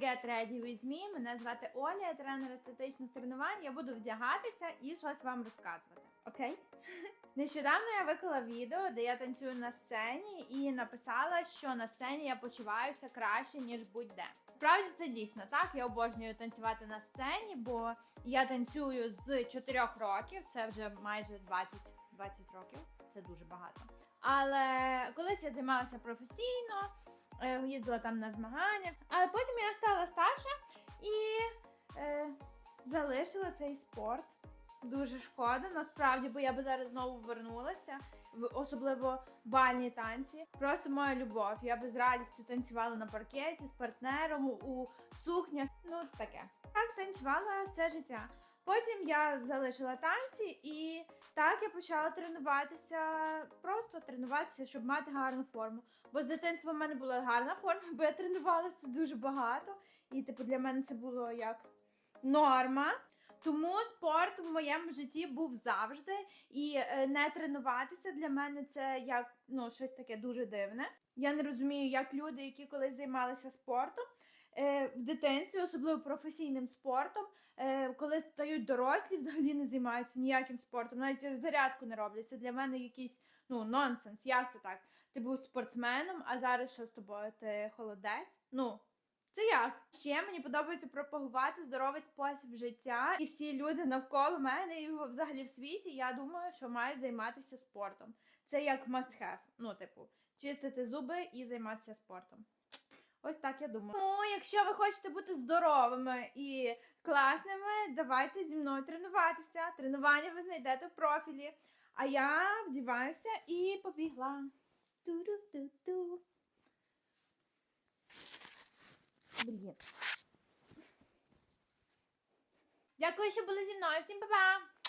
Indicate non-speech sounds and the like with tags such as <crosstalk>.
Get Ready With Me. Мене звати Оля, я тренер естетичних тренувань. Я буду вдягатися і щось вам розказувати. Окей? <laughs> Нещодавно я виклала відео, де я танцюю на сцені, і написала, що на сцені я почуваюся краще, ніж будь-де. Справді це дійсно так. Я обожнюю танцювати на сцені, бо я танцюю з 4 років, це вже майже 20, 20 років. Це дуже багато. Але колись я займалася професійно, їздила там на змагання. Але потім я стала старша і е, залишила цей спорт. Дуже шкода, насправді, бо я би зараз знову вернулася, особливо бальні танці. Просто моя любов. Я би з радістю танцювала на паркеті з партнером у сукнях. Ну таке. Так танцювала все життя. Потім я залишила танці і так я почала тренуватися, просто тренуватися, щоб мати гарну форму. Бо з дитинства в мене була гарна форма, бо я тренувалася дуже багато. І типу для мене це було як норма. Тому спорт в моєму житті був завжди. І е, не тренуватися для мене це як ну, щось таке дуже дивне. Я не розумію, як люди, які колись займалися спортом в дитинстві, особливо професійним спортом, е, коли стають дорослі, взагалі не займаються ніяким спортом, навіть зарядку не роблять. Це для мене якийсь ну, нонсенс. Як це так? Ти був спортсменом, а зараз що з тобою? Ти холодець? Ну. Це як? Ще мені подобається пропагувати здоровий спосіб життя, і всі люди навколо мене і взагалі в світі, я думаю, що мають займатися спортом. Це як must have. Ну, типу, чистити зуби і займатися спортом. Ось так я думаю. Тому, якщо ви хочете бути здоровими і класними, давайте зі мною тренуватися. Тренування ви знайдете в профілі. А я вдіваюся і побігла. Ту-ду-ду-ду. Блін. Дякую, що були зі мною. Всім па-па!